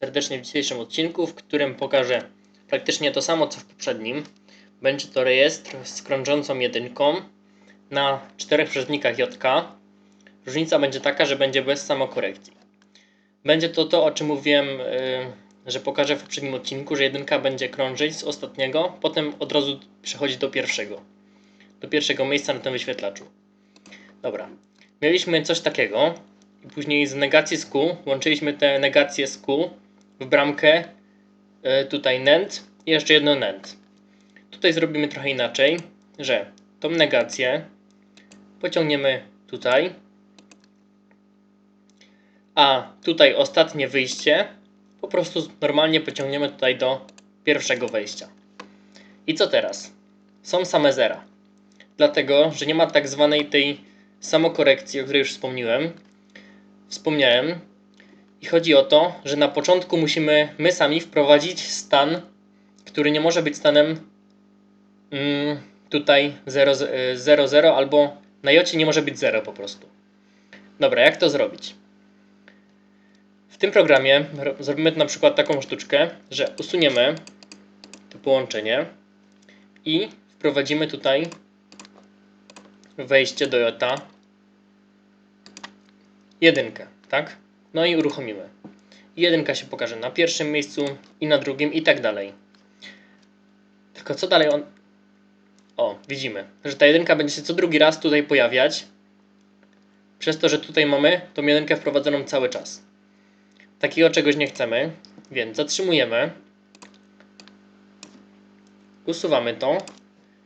serdecznie w dzisiejszym odcinku, w którym pokażę praktycznie to samo co w poprzednim. Będzie to rejestr z krążącą jedynką na czterech przerywnikach JK. Różnica będzie taka, że będzie bez samokorekcji. Będzie to to, o czym mówiłem, yy, że pokażę w poprzednim odcinku, że jedynka będzie krążyć z ostatniego, potem od razu przechodzi do pierwszego. Do pierwszego miejsca na tym wyświetlaczu. Dobra. Mieliśmy coś takiego, później z negacji z Q łączyliśmy te negacje z Q w bramkę e, tutaj NAND i jeszcze jedno NAND. Tutaj zrobimy trochę inaczej, że tą negację pociągniemy tutaj, a tutaj ostatnie wyjście po prostu normalnie pociągniemy tutaj do pierwszego wejścia. I co teraz? Są same zera. Dlatego, że nie ma tak zwanej tej samokorekcji, o której już wspomniałem, wspomniałem. I chodzi o to, że na początku musimy my sami wprowadzić stan, który nie może być stanem mm, tutaj 0,0 albo na jocie nie może być 0 po prostu. Dobra, jak to zrobić? W tym programie ro- zrobimy na przykład taką sztuczkę, że usuniemy to połączenie i wprowadzimy tutaj wejście do jota jedynkę, tak? No i uruchomimy. Jedynka się pokaże na pierwszym miejscu i na drugim i tak dalej. Tylko co dalej on... O, widzimy, że ta jedynka będzie się co drugi raz tutaj pojawiać. Przez to, że tutaj mamy tą jedynkę wprowadzoną cały czas. Takiego czegoś nie chcemy, więc zatrzymujemy. Usuwamy to.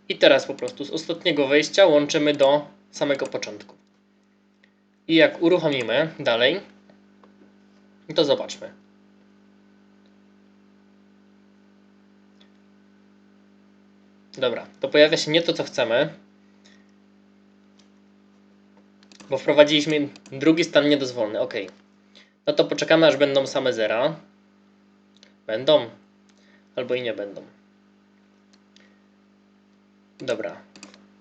I teraz po prostu z ostatniego wejścia łączymy do samego początku. I jak uruchomimy dalej, to zobaczmy. Dobra, to pojawia się nie to, co chcemy, bo wprowadziliśmy drugi stan niedozwolny. Ok. No to poczekamy, aż będą same zera. Będą, albo i nie będą. Dobra.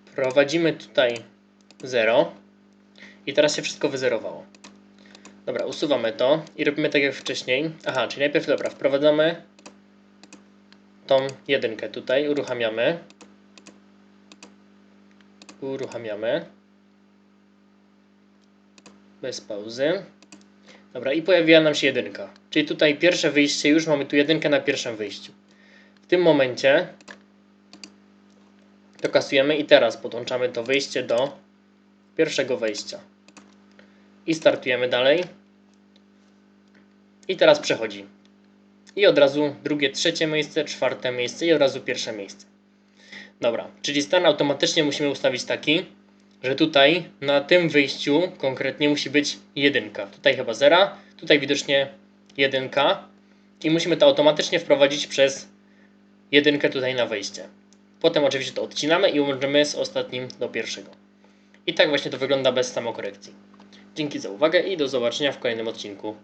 Wprowadzimy tutaj 0. I teraz się wszystko wyzerowało. Dobra, usuwamy to i robimy tak jak wcześniej. Aha, czyli najpierw, dobra, wprowadzamy tą jedynkę tutaj, uruchamiamy. Uruchamiamy. Bez pauzy. Dobra, i pojawiła nam się jedynka. Czyli tutaj pierwsze wyjście, już mamy tu jedynkę na pierwszym wyjściu. W tym momencie to kasujemy i teraz podłączamy to wyjście do pierwszego wejścia. I startujemy dalej. I teraz przechodzi. I od razu drugie, trzecie miejsce, czwarte miejsce i od razu pierwsze miejsce. Dobra, czyli stan automatycznie musimy ustawić taki, że tutaj na tym wyjściu konkretnie musi być jedynka. Tutaj chyba zera, tutaj widocznie jedynka. I musimy to automatycznie wprowadzić przez jedynkę tutaj na wejście. Potem oczywiście to odcinamy i łączymy z ostatnim do pierwszego. I tak właśnie to wygląda bez samokorekcji. Dzięki za uwagę i do zobaczenia w kolejnym odcinku.